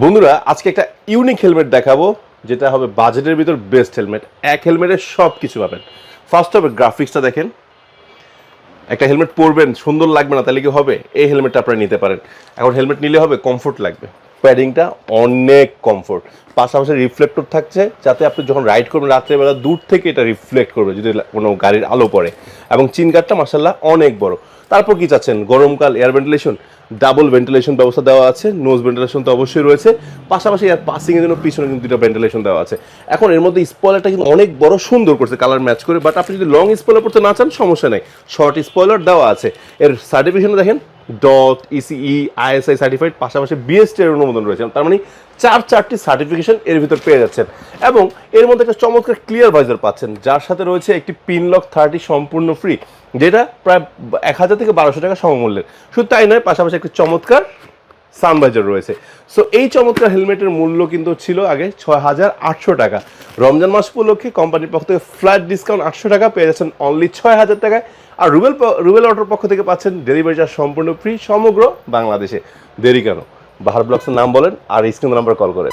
বন্ধুরা, আজকে একটা ইউনিক হেলমেট দেখাবো, যেটা হবে বাজেটের ভিতর বেস্ট হেলমেট এক হেলমেটে সব কিছু পাবেন। ফার্স্ট হবে গ্রাফিক্সটা দেখেন। একটা হেলমেট পরবেন, সুন্দর লাগবে না, তাহলে কি হবে? এই হেলমেটটা আপনারা নিতে পারেন। এখন হেলমেট নিলে হবে কমফোর্ট লাগবে। প্যাডিংটা অনেক কমফোর্ট পাশাপাশি রিফ্লেক্টর থাকছে, যাতে আপনি যখন রাইড করবেন রাত্রেবেলা, দূর থেকে এটা রিফ্লেক্ট করবে যদি কোনো গাড়ির আলো পড়ে। এবং চিনগারটা মার্শাল্লাহ অনেক বড়। তারপর কি চাচ্ছেন? গরমকাল এয়ার ভেন্টিলেশন ডাবল ভেন্টিলেশন ব্যবস্থা দেওয়া আছে নোজ ভেন্টিলেশন তো অবশ্যই রয়েছে। পাশাপাশি এর পাসিং এর জন্য পিছনে কিন্তু দুটো ভেন্টিলেশন দেওয়া আছে। এখন এর মধ্যে স্পয়লারটা কিন্তু অনেক বড় সুন্দর করছে কালার ম্যাচ করে। বাট আপনি যদি লং স্পয়লার পড়তে না চান, সমস্যা নেই। শর্ট স্পয়লার দেওয়া আছে। এর সার্টিফিকেশন দেখেন ডট ইসিই আইএসআই সার্টিফাইড পাশাপাশি বিএসটি এর অনুমোদন রয়েছে। তার মানে চার চারটি সার্টিফিকেশন এর ভিতর পেয়ে যাচ্ছেন। এবং এর মধ্যে একটা চমৎকার ক্লিয়ার ভাইজার পাচ্ছেন, যার সাথে রয়েছে একটি পিন লক থার্টি সম্পূর্ণ ফ্রি যেটা প্রায় এক হাজার থেকে বারোশো টাকা সমমূল্যের। শুধু তাই নয়, পাশাপাশি একটি চমৎকার সানভাইজার রয়েছে। সো এই চমৎকার হেলমেটের মূল্য কিন্তু ছিল আগে ছয় হাজার আটশো টাকা। রমজান মাস উপলক্ষে কোম্পানির পক্ষ থেকে ফ্ল্যাট ডিসকাউন্ট আটশো টাকা পেয়ে যাচ্ছেন অনলি ছয় হাজার টাকায়। আর রুবেল রুবেল অটোর পক্ষ থেকে পাচ্ছেন ডেলিভারি চার্জ সম্পূর্ণ ফ্রি সমগ্র বাংলাদেশে। দেরি কেন? বাহার ব্লক্সের নাম বলেন আর স্ক্রিন নাম্বার কল করেন।